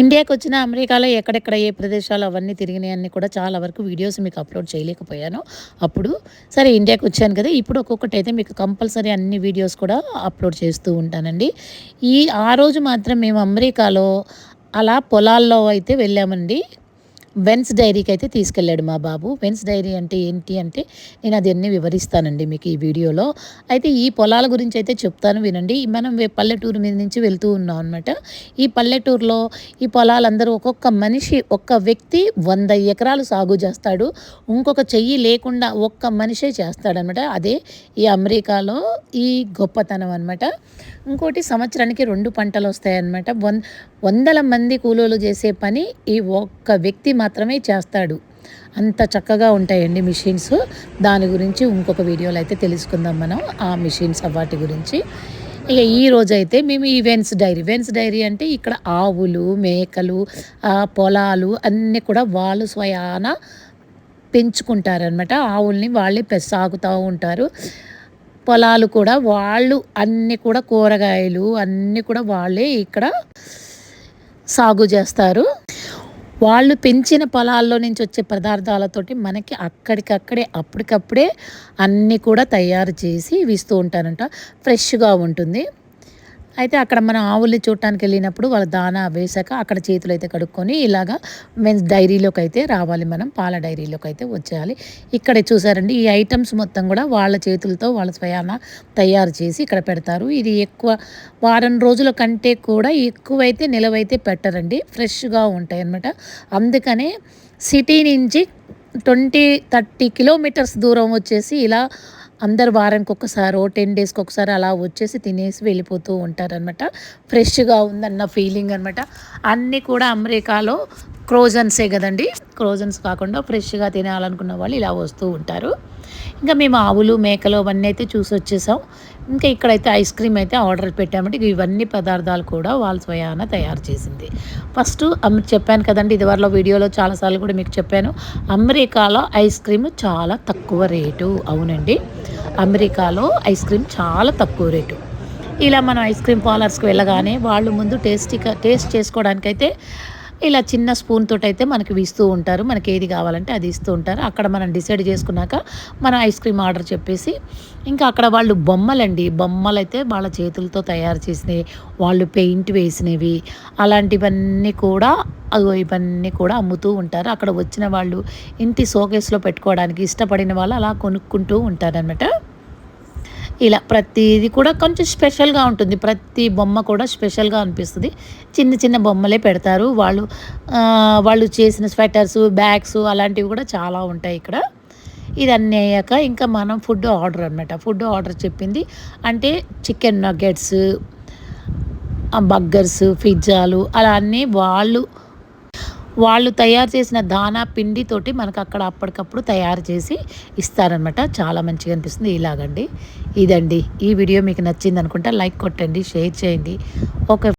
ఇండియాకి వచ్చిన అమెరికాలో ఎక్కడెక్కడ ఏ ప్రదేశాలు అవన్నీ తిరిగినాయన్నీ కూడా చాలా వరకు వీడియోస్ మీకు అప్లోడ్ చేయలేకపోయాను. అప్పుడు సరే ఇండియాకి వచ్చాను కదా ఇప్పుడు ఒక్కొక్కటి అయితే మీకు కంపల్సరీ అన్ని వీడియోస్ కూడా అప్లోడ్ చేస్తూ ఉంటానండి. ఈ ఆ రోజు మాత్రం మేము అమెరికాలో అలా పొలాల్లో అయితే వెళ్ళామండి. వెన్స్ డైరీకి అయితే తీసుకెళ్ళాడు మా బాబు. వెన్స్ డైరీ అంటే ఏంటి అంటే నేను అది అన్నీ వివరిస్తానండి మీకు ఈ వీడియోలో. అయితే ఈ పొలాల గురించి అయితే చెప్తాను వినండి. మనం పల్లెటూరు మీద నుంచి వెళ్తూ ఉన్నాం అనమాట ఈ పల్లెటూరులో ఈ పొలాలందరూ ఒక్కొక్క మనిషి ఒక్క వ్యక్తి వంద ఎకరాలు సాగు చేస్తాడు. ఇంకొక చెయ్యి లేకుండా ఒక్క మనిషే చేస్తాడనమాట అదే ఈ అమెరికాలో ఈ గొప్పతనం అనమాట ఇంకోటి సంవత్సరానికి రెండు పంటలు వస్తాయన్నమాట. వందల మంది కూలీలు చేసే పని ఈ ఒక్క వ్యక్తి మాత్రమే చేస్తాడు. అంత చక్కగా ఉంటాయండి మిషన్స్. దాని గురించి ఇంకొక వీడియోలో అయితే తెలుసుకుందాం మనం ఆ మిషన్స్ వాటి గురించి. ఇక ఈ రోజు అయితే మేము ఈ వెన్స్ డైరీ వెన్స్ డైరీ అంటే ఇక్కడ ఆవులు మేకలు పొలాలు అన్నీ కూడా వాళ్ళు స్వయాన పెంచుకుంటారనమాట ఆవుల్ని వాళ్ళే సాగుతూ ఉంటారు. పొలాలు కూడా వాళ్ళు అన్నీ కూడా కూరగాయలు అన్నీ కూడా వాళ్ళే ఇక్కడ సాగు చేస్తారు. వాళ్ళు పెంచిన పొలాల్లో నుంచి వచ్చే పదార్థాలతోటి మనకి అక్కడికక్కడే అప్పటికప్పుడే అన్నీ కూడా తయారు చేసి ఇస్తూ ఉంటారంట. ఫ్రెష్గా ఉంటుంది. అయితే అక్కడ మనం ఆవుల్ని చూడటానికి వెళ్ళినప్పుడు వాళ్ళ దానా వేసాక అక్కడ చేతులు అయితే కడుక్కొని ఇలాగా మెన్స్ డైరీలోకి అయితే రావాలి మనం పాల డైరీలోకి అయితే వచ్చేయాలి. ఇక్కడ చూసారండి ఈ ఐటమ్స్ మొత్తం కూడా వాళ్ళ చేతులతో వాళ్ళ స్వయాన తయారు చేసి ఇక్కడ పెడతారు. ఇది ఎక్కువ వారం రోజుల కంటే కూడా ఎక్కువైతే నిలవైతే పెట్టరండి ఫ్రెష్గా ఉంటాయి అన్నమాట అందుకనే సిటీ నుంచి ట్వంటీ థర్టీ కిలోమీటర్స్ దూరం వచ్చేసి ఇలా అందరు వారానికి ఒకసారో టెన్ డేస్కి ఒకసారి అలా వచ్చేసి తినేసి వెళ్ళిపోతూ ఉంటారనమాట ఫ్రెష్గా ఉందన్న ఫీలింగ్ అనమాట అన్నీ కూడా అమెరికాలో క్రోజన్సే కదండి. క్రోజన్స్ కాకుండా ఫ్రెష్గా తినాలనుకున్న వాళ్ళు ఇలా వస్తూ ఉంటారు. ఇంకా మేము ఆవులు మేకలు అవన్నీ అయితే చూసి వచ్చేసాం. ఇంకా ఇక్కడైతే ఐస్ క్రీమ్ అయితే ఆర్డర్ పెట్టామంటే ఇవన్నీ పదార్థాలు కూడా వాళ్ళ స్వయాన తయారు చేసింది. ఫస్ట్ చెప్పాను కదండి ఇదివరలో వీడియోలో చాలాసార్లు కూడా మీకు చెప్పాను అమెరికాలో ఐస్ క్రీమ్ చాలా తక్కువ రేటు. అవునండి. అమెరికాలో ఐస్ క్రీమ్ చాలా తక్కువ రేటు. ఇలా మనం ఐస్ క్రీమ్ పార్లర్స్కి వెళ్ళగానే వాళ్ళు ముందు టేస్టీగా టేస్ట్ చేసుకోవడానికైతే ఇలా చిన్న స్పూన్ తోటి అయితే మనకి ఇస్తూ ఉంటారు. మనకి ఏది కావాలంటే అది ఇస్తూ ఉంటారు. అక్కడ మనం డిసైడ్ చేసుకున్నాక మన ఐస్ క్రీమ్ ఆర్డర్ చెప్పేసి ఇంకా అక్కడ వాళ్ళు బొమ్మలండి. బొమ్మలైతే వాళ్ళ చేతులతో తయారు చేసినవి వాళ్ళు పెయింట్ వేసినవి అలాంటివన్నీ కూడా అగో ఇవన్నీ కూడా అమ్ముతూ ఉంటారు. అక్కడ వచ్చిన వాళ్ళు ఇంటి షోకేస్లో పెట్టుకోవడానికి ఇష్టపడిన వాళ్ళు అలా కొనుక్కుంటూ ఉంటారనమాట ఇలా ప్రతిది కూడా కొంచెం స్పెషల్గా ఉంటుంది. ప్రతి బొమ్మ కూడా స్పెషల్గా అనిపిస్తుంది. చిన్న చిన్న బొమ్మలే పెడతారు. వాళ్ళు వాళ్ళు చేసిన స్వెటర్స్ బ్యాగ్స్ అలాంటివి కూడా చాలా ఉంటాయి ఇక్కడ. ఇది అన్నీ అయ్యాక ఇంకా మనం ఫుడ్ ఆర్డర్ అనమాట ఫుడ్ ఆర్డర్ చెప్పింది అంటే చికెన్ నగెట్స్ బర్గర్స్ పిజ్జాలు అలా అన్నీ వాళ్ళు వాళ్ళు తయారు చేసిన దానా పిండితోటి మనకు అక్కడ అప్పటికప్పుడు తయారు చేసి ఇస్తారనమాట చాలా మంచిగా అనిపిస్తుంది ఇలాగండి. ఇదండి. ఈ వీడియో మీకు నచ్చింది అనుకుంటా లైక్ కొట్టండి షేర్ చేయండి. ఓకే.